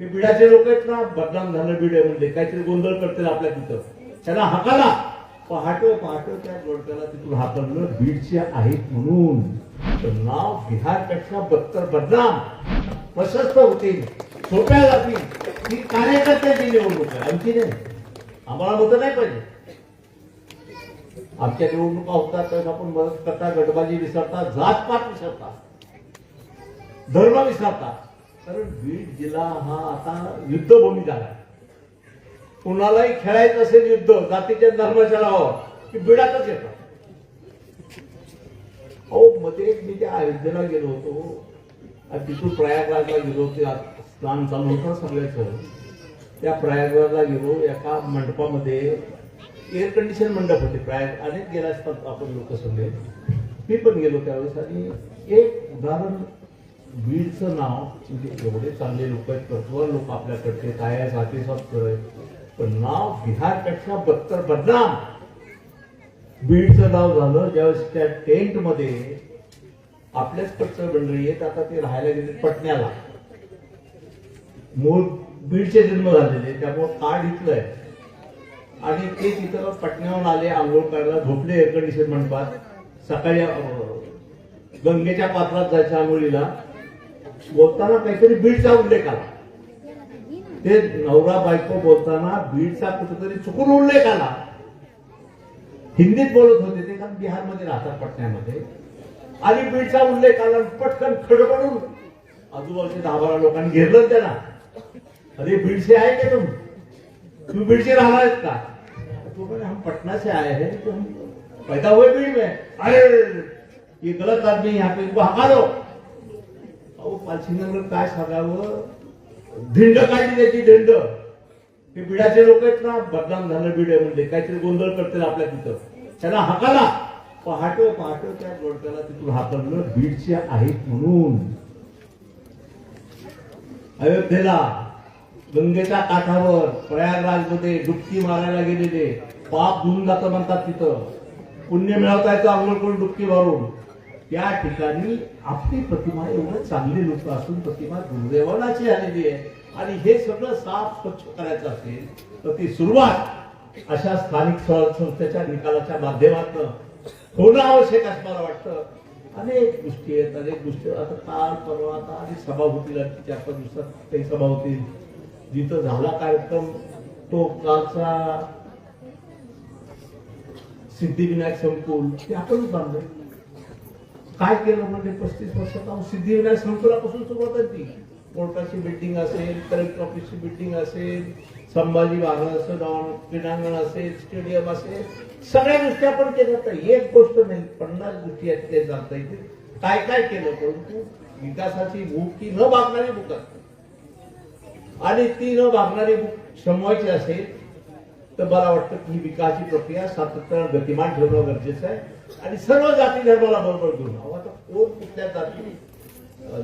हे बिडाचे लोक आहेत ना बदनाम झालं बीड म्हणजे काहीतरी गोंधळ करतील आपल्या तिथं. त्यांना हकाला. पहाटो पहाटो त्या गोडक्याला तिथून हाकललं बीडचे आहेत म्हणून. नाव बिहारपेक्षा बत्तर बदनाम. प्रशस्त होतील. सोप्या जातील. ही कार्यकर्त्यांची निवडणूक आहे. आमची नाही. आम्हाला मतं नाही पाहिजे. आमच्या निवडणुका होतात तर आपण मदत करता गटबाजी विसरता जात पात विसरता. धर्म विसरता. कारण बीड जिल्हा हा आता युद्धभूमी झाला. कुणालाही खेळायचं असेल युद्ध जातीच्या धर्माच्या नावावर की बिडातच येतात. अहो मध्ये मी त्या अयोध्येला गेलो होतो. तिथून प्रयागराजला गेलो ते स्नान चालू होतं सगळ्याचं. त्या प्रयागराजला गेलो एका मंडपामध्ये एअर कंडिशन मंडप होते प्रयाग. अनेक गेला असतात आपण लोक सगळे मी पण गेलो त्यावेळेस आणि एक उदाहरण बीडचं नाव म्हणजे एवढे चांगले लोक आहेत कसवर लोक आपल्याकडचे काय आहे जाती सत्तर आहे. पण नाव बिहारपेक्षा बत्तर बदनाम. बीडचं नाव झालं ज्यावेळेस त्या टेंटमध्ये आपल्याच कडचं मंडळी आहेत आता ते राहायला गेले पटण्याला. मूळ बीडचे जन्म झालेले त्यामुळे कार्ड इथलंय आणि ते तिथं पटण्याहून आले आंघोळ करायला झोपले एअर कंडिशन सकाळी गंगेच्या पात्रात जायच्या आंघोळीला. बोलताना काहीतरी बीडचा उल्लेख आला. ते नवरा बायको बोलताना बीडचा कुठेतरी चुकून उल्लेख आला. हिंदीत बोलत होते ते कारण बिहारमध्ये राहतात पटण्यामध्ये. आणि बीडचा उल्लेख आला पटकन खडबडून आजूबाजूच्या दहा बारा लोकांनी घेरलं त्यांना. अरे बीडचे आहे का तुम तुम्ही बीडचे राहणार आहेत का? तो बोले हम पटना से आए हैं तो हम पैदा हुए बीड में. अरे ये गलत आदमी यहाँ पे इनको हका दो. अहो काय सांगावं? धिंड काढली त्याची धिंड. हे बिडाचे लोक आहेत ना बदनाम झालं बीड म्हणजे काहीतरी गोंधळ करतील आपल्या तिथं. त्यांना हाकाला. पहाटो पहाटो त्या गोडक्याला तिथून हाकललं. बीडचे आहेत म्हणून. अयोध्येला गंगेच्या काठावर प्रयागराजमध्ये डुबकी मारायला गेलेले. पाप धुवून जातं म्हणतात तिथं. पुण्य मिळवता येतं आंघोळ करून डुबकी मारून त्या ठिकाणी आपली प्रतिमा एवढं चांगली लोक असून प्रतिमा दुर्दैवानाची आलेली आहे. आणि हे सगळं साफ स्वच्छ करायचं असेल तर ती सुरुवात अशा स्थानिक संस्थेच्या निकालाच्या माध्यमातून होणं आवश्यक असं मला वाटतं. अनेक गोष्टी आहेत अनेक गोष्टी. आता काल परवा आता आणि सभा होतील चार पाच दिवसात काही सभा होतील. जिथं झाला कार्यक्रम तो कालचा सिद्धिविनायक संकुल ते आपणच बांधलं. काय केलं म्हणजे पस्तीस वर्षात अहो सिद्धिविनायक संकुलापासून सुरुवात आहे ती. कोर्टाची बिल्डिंग असेल कलेक्टर ऑफिसची बिल्डिंग असेल संभाजी महाराज असेल क्रीडांगण असेल स्टेडियम असेल सगळ्या गोष्टी आपण केल्या तर एक गोष्ट नाही पन्नास गोष्टी आहेत ते जाता येतील काय काय केलं? परंतु विकासाची भूक ती न भागणारी भूक असते. आणि ती न भागणारी भूक शमवायची असेल तर मला वाटतं की ही विकासाची प्रक्रिया सातत्यानं गतिमान ठेवणं गरजेचं आहे. आणि सर्व जाती धर्माला बरोबर घेऊन अहो आता कोण कुठल्या जाती?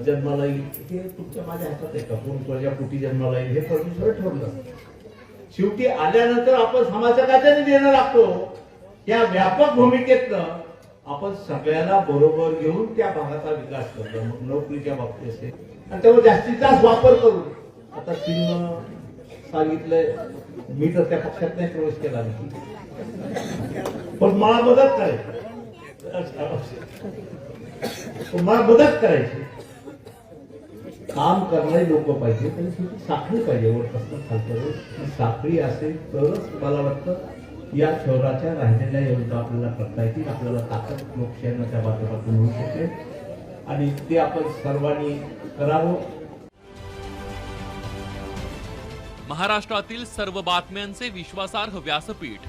जन्माला येईल? हे तुमच्या माझ्या हातात आहे का? कोण कोणाच्या कुठे जन्माला येईल? हे परमेश्वर ठरलं शेवटी आल्यानंतर आपण समाजाच्या देणं लागतो. या व्यापक भूमिकेतनं आपण सगळ्याला बरोबर घेऊन त्या भागाचा विकास करतो. मग नोकरीच्या बाबतीत असेल. आणि त्यावर जास्तीत जास्त वापर करू आता चिन्ह सांगितलंय मी तर त्या पक्षात नाही प्रवेश केला. नाही पण मला मदत करेल. तुम्हाला मदत करायची. काम करणारी लोक पाहिजे त्यांनी शेवटी साखळी पाहिजे. वरपासून खालपर्यंत साखळी असेल तरच मला वाटतं या शहराच्या राहिलेल्या योजना आपल्याला करता येतील आपल्याला ताकद लोकशाहीनं त्या माध्यमातून होऊ शकेल. आणि ते आपण सर्वांनी करावं. महाराष्ट्रातील सर्व बातम्यांचे विश्वासार्ह व्यासपीठ